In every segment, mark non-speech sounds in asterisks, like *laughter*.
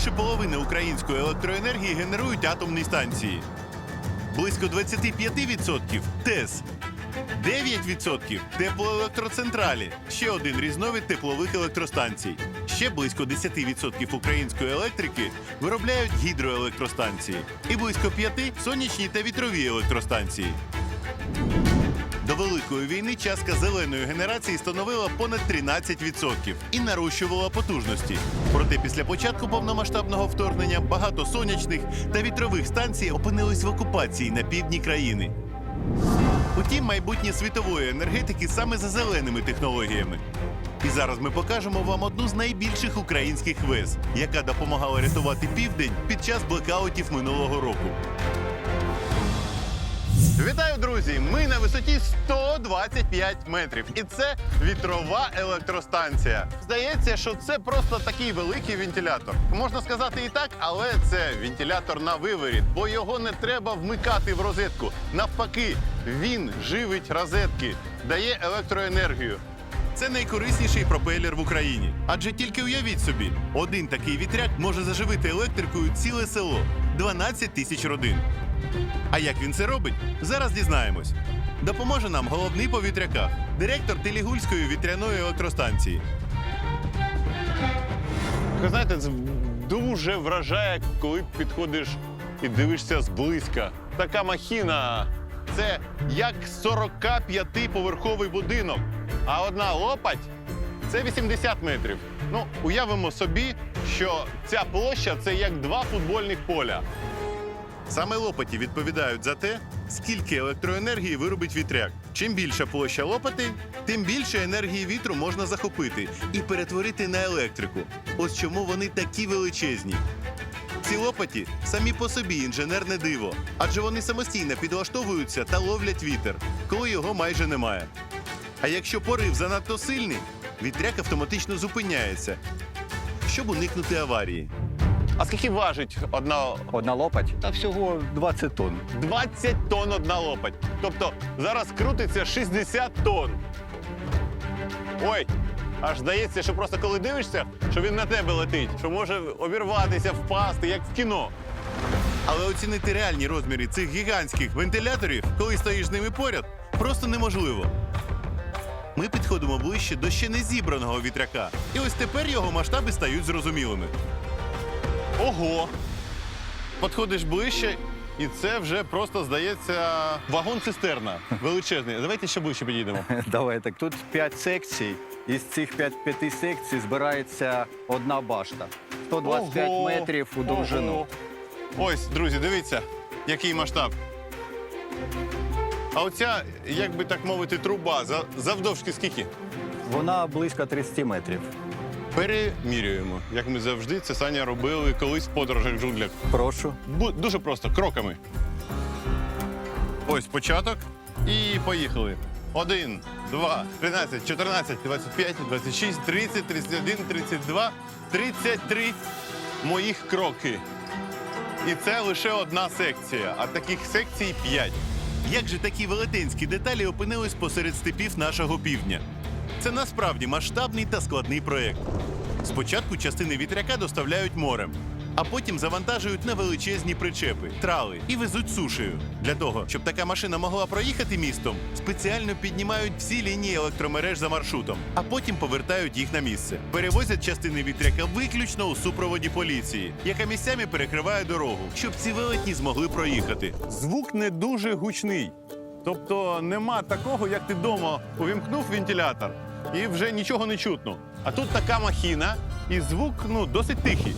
більше половини української електроенергії генерують атомні станції. Близько 25% ТЕС. 9% теплоелектроцентралі, ще один різновид теплових електростанцій. Ще близько 10% української електрики виробляють гідроелектростанції і близько 5% сонячні та вітрові електростанції. Великої війни частка зеленої генерації становила понад 13% і нарощувала потужності. Проте після початку повномасштабного вторгнення багато сонячних та вітрових станцій опинились в окупації на півдні країни. Утім, майбутнє світової енергетики саме за зеленими технологіями. І зараз ми покажемо вам одну з найбільших українських ВЕС, яка допомагала рятувати південь під час блекаутів минулого року. Вітаю, друзі! Ми на висоті 125 метрів. І це вітрова електростанція. Здається, що це просто такий великий вентилятор. Можна сказати і так, але це вентилятор на виворіт, бо його не треба вмикати в розетку. Навпаки, він живить розетки, дає електроенергію. Це найкорисніший пропелер в Україні. Адже тільки уявіть собі, один такий вітряк може заживити електрикою ціле село 12 тисяч родин. А як він це робить? Зараз дізнаємось. Допоможе нам головний по вітряках, директор Телігульської вітряної електростанції. Ви знаєте, це дуже вражає, коли підходиш і дивишся зблизька. Така махіна. Це як 45-поверховий будинок. А одна лопать це 80 метрів. Ну, уявимо собі, що ця площа це як два футбольних поля. Саме лопаті відповідають за те, скільки електроенергії виробить вітряк. Чим більша площа лопати, тим більше енергії вітру можна захопити і перетворити на електрику. Ось чому вони такі величезні. Ці лопаті самі по собі інженерне диво, адже вони самостійно підлаштовуються та ловлять вітер, коли його майже немає. А якщо порив занадто сильний, вітряк автоматично зупиняється, щоб уникнути аварії. А скільки важить одна Одна лопать та всього 20 тонн. 20 тонн одна лопать. Тобто зараз крутиться 60 тонн. Ой, аж здається, що просто коли дивишся, що він на тебе летить, що може обірватися, впасти, як в кіно. Але оцінити реальні розміри цих гігантських вентиляторів, коли стоїш з ними поряд, просто неможливо. Ми підходимо ближче до ще не зібраного вітряка. І ось тепер його масштаби стають зрозумілими. Ого! Підходиш ближче, і це вже просто здається вагон-цистерна величезний. Давайте ще ближче підійдемо. *laughs* Давайте. Тут 5 секцій. Із цих 5, п'яти секцій збирається одна башта. 125 Ого! метрів у довжину. Ого. Ось, друзі, дивіться, який масштаб. А оця, як би так мовити, труба за- завдовжки скільки? Вона близько 30 метрів. Перемірюємо. Як ми завжди, це Саня робили колись в подорожах в джунглях. Прошу. Бу- Дуже просто, кроками. Ось початок. І поїхали. Один, два, 13, 14, 25, 26, 30, 31, 32, 33 моїх кроки. І це лише одна секція, а таких секцій 5. Як же такі велетенські деталі опинились посеред степів нашого півдня? Це насправді масштабний та складний проєкт. Спочатку частини вітряка доставляють морем, а потім завантажують на величезні причепи, трали і везуть сушею. Для того, щоб така машина могла проїхати містом, спеціально піднімають всі лінії електромереж за маршрутом, а потім повертають їх на місце. Перевозять частини вітряка виключно у супроводі поліції, яка місцями перекриває дорогу, щоб ці велетні змогли проїхати. Звук не дуже гучний. Тобто нема такого, як ти вдома увімкнув вентилятор і вже нічого не чутно. А тут така махіна, і звук ну, досить тихий.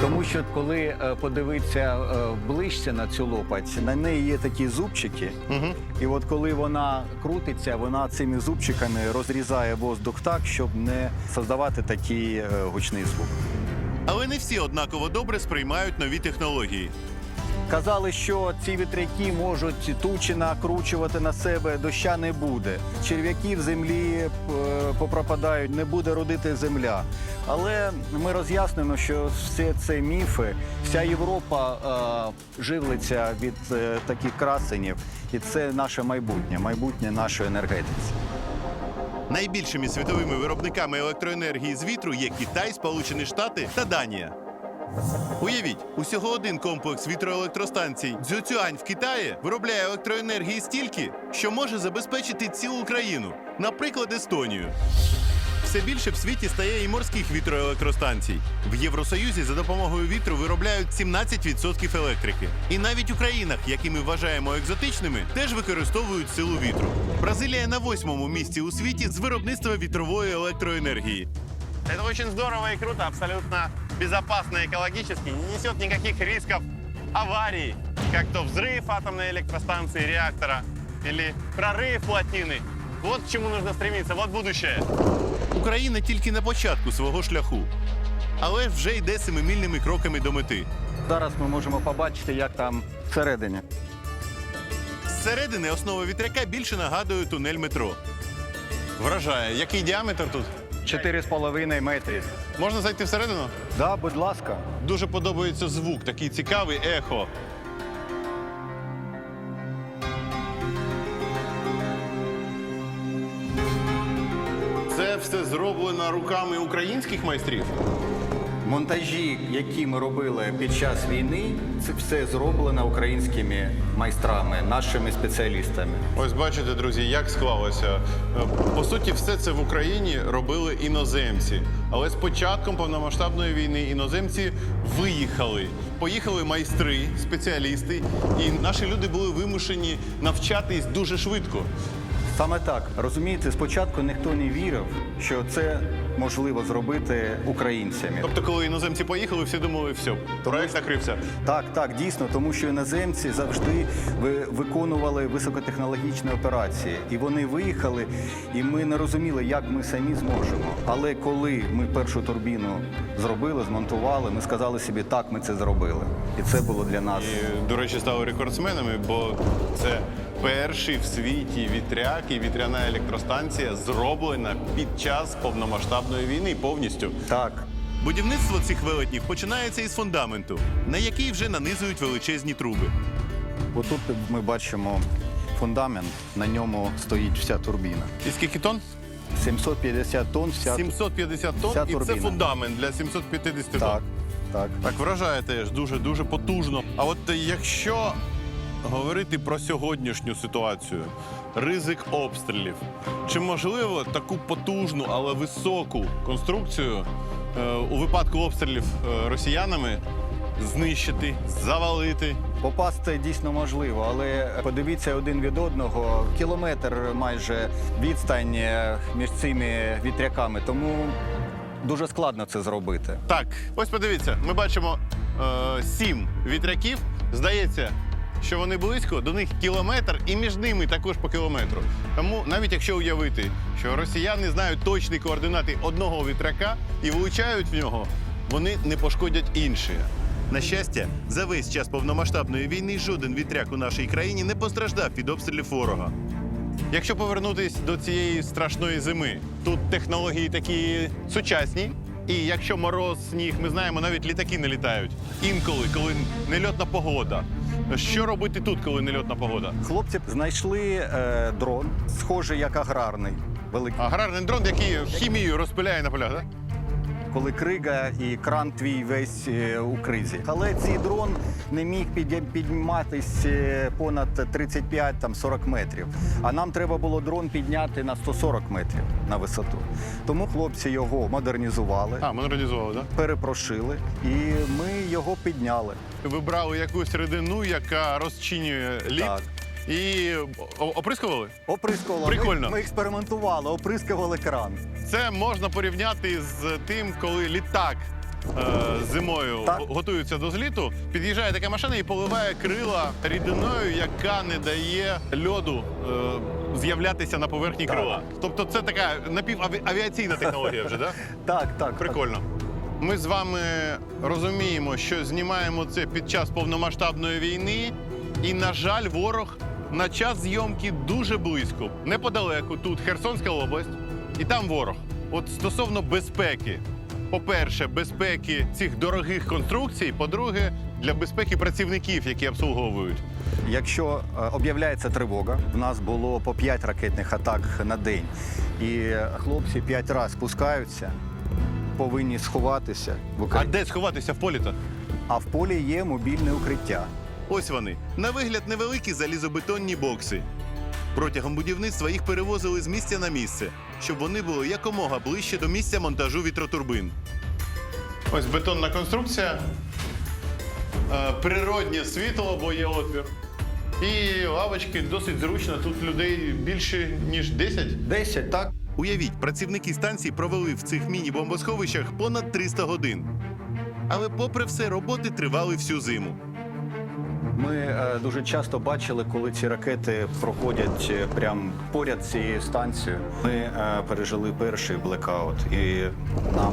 Тому що коли е, подивитися е, ближче на цю лопать, на неї є такі зубчики. Угу. І от коли вона крутиться, вона цими зубчиками розрізає воздух так, щоб не создавати такий е, гучний звук. Але не всі однаково добре сприймають нові технології. Казали, що ці вітряки можуть тучі накручувати на себе, доща не буде. Черв'яки в землі е, попропадають, не буде родити земля. Але ми роз'яснено, що все це міфи. Вся Європа е, живлиться від е, таких красенів, і це наше майбутнє, майбутнє нашої енергетиці. Найбільшими світовими виробниками електроенергії з вітру є Китай, Сполучені Штати та Данія. Уявіть, усього один комплекс вітроелектростанцій Дзюцюань в Китаї виробляє електроенергії стільки, що може забезпечити цілу країну, наприклад, Естонію. Все більше в світі стає і морських вітроелектростанцій. В Євросоюзі за допомогою вітру виробляють 17% електрики. І навіть у країнах, які ми вважаємо екзотичними, теж використовують силу вітру. Бразилія на восьмому місці у світі з виробництва вітрової електроенергії. Это очень здорово и круто, абсолютно безопасно экологически, не несет никаких рисков аварий, как то взрыв атомной электростанции, реактора или прорыв плотины. Вот к чему нужно стремиться, вот будущее. Україна тільки на початку свого шляху, але вже йде семимільними кроками до мети. Зараз ми можемо побачити, як там всередині. Зсередини основа вітряка більше нагадує тунель метро. Вражає, який діаметр тут? 4,5 метрів. Можна зайти всередину? Да, будь ласка. Дуже подобається звук, такий цікавий ехо. Це все зроблено руками українських майстрів. Монтажі, які ми робили під час війни, це все зроблено українськими майстрами, нашими спеціалістами. Ось бачите, друзі, як склалося. Е, По суті, все це в Україні робили іноземці. Але з початком повномасштабної війни іноземці виїхали. Поїхали майстри, спеціалісти, і наші люди були вимушені навчатись дуже швидко. Саме так розумієте, спочатку ніхто не вірив, що це можливо зробити українцями. Тобто, коли іноземці поїхали, всі думали, все, проект закрився. Так, так, дійсно, тому що іноземці завжди ви- виконували високотехнологічні операції, і вони виїхали, і ми не розуміли, як ми самі зможемо. Але коли ми першу турбіну зробили, змонтували, ми сказали собі, так, ми це зробили, і це було для нас. І, до речі, стали рекордсменами, бо це перший в світі вітряк і вітряна електростанція зроблена під час повномасштабної війни повністю. Так, Будівництво цих велетнів починається із фундаменту, на який вже нанизують величезні труби. отут ми бачимо фундамент, на ньому стоїть вся турбіна. І скільки тонн? 750 тонн, вся 750 тонн, вся і це фундамент для 750 тонн. так, так. Так вражає теж дуже дуже потужно. А от якщо говорити про сьогоднішню ситуацію, ризик обстрілів, чи можливо таку потужну, але високу конструкцію е, у випадку обстрілів е, росіянами знищити, завалити? Попасти дійсно можливо, але подивіться один від одного кілометр майже відстань е, між цими вітряками, тому дуже складно це зробити. Так, ось подивіться, ми бачимо е, сім вітряків. Здається, що вони близько, до них кілометр, і між ними також по кілометру. Тому навіть якщо уявити, що росіяни знають точні координати одного вітряка і влучають в нього, вони не пошкодять інші. На щастя, за весь час повномасштабної війни жоден вітряк у нашій країні не постраждав від обстрілів ворога. Якщо повернутись до цієї страшної зими, тут технології такі сучасні. І якщо мороз, сніг, ми знаємо, навіть літаки не літають. Інколи, коли нельотна погода. Що робити тут, коли нельотна погода? Хлопці знайшли е, дрон, схожий як аграрний, великий. Аграрний дрон, який хімію розпиляє на полях, так? Коли крига і кран твій весь е, у кризі. Але цей дрон не міг підніматись е, понад 35-40 метрів. А нам треба було дрон підняти на 140 метрів на висоту. Тому хлопці його модернізували, А, модернізували, так? перепрошили, і ми його підняли. Ви брали якусь рідину, яка розчинює лід Так. і оприскували? Оприскували. Прикольно. Ми, ми експериментували, оприскували кран. Це можна порівняти з тим, коли літак е, зимою Так. готується до зліту. Під'їжджає така машина і поливає крила рідиною, яка не дає льоду е, з'являтися на поверхні Так. крила. Тобто це така напівавіаційна технологія вже, *laughs* так? Так, так. Прикольно. Ми з вами розуміємо, що знімаємо це під час повномасштабної війни, і, на жаль, ворог на час зйомки дуже близько. Неподалеку тут Херсонська область, і там ворог. От стосовно безпеки. По-перше, безпеки цих дорогих конструкцій, по-друге, для безпеки працівників, які обслуговують. Якщо е, об'являється тривога, в нас було по 5 ракетних атак на день. І хлопці п'ять разів спускаються, повинні сховатися в А де сховатися в полі-то? А в полі є мобільне укриття. Ось вони. На вигляд невеликі залізобетонні бокси. Протягом будівництва їх перевозили з місця на місце, щоб вони були якомога ближче до місця монтажу вітротурбин. Ось бетонна конструкція. Е, Природнє світло, бо є отвір. І лавочки досить зручно. Тут людей більше, ніж 10. Десять, так? Уявіть, працівники станції провели в цих міні-бомбосховищах понад 300 годин. Але, попри все, роботи тривали всю зиму. Ми е, дуже часто бачили, коли ці ракети проходять е, прямо поряд цією станцією. Ми е, пережили перший блекаут і нам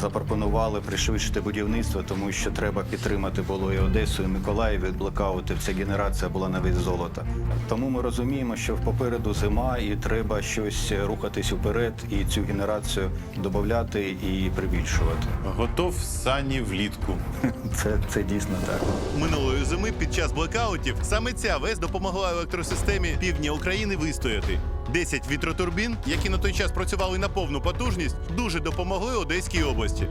запропонували пришвидшити будівництво, тому що треба підтримати було і Одесу, і Миколаїв від блекаутів. Ця генерація була на вид золота. Тому ми розуміємо, що попереду зима, і треба щось рухатись вперед, і цю генерацію додати і прибільшувати. Готов сані влітку. *laughs* Це, це дійсно так. Минулої зими під час блекаутів саме ця ВЕС допомогла електросистемі півдня України вистояти. 10 вітротурбін, які на той час працювали на повну потужність, дуже допомогли Одеській області.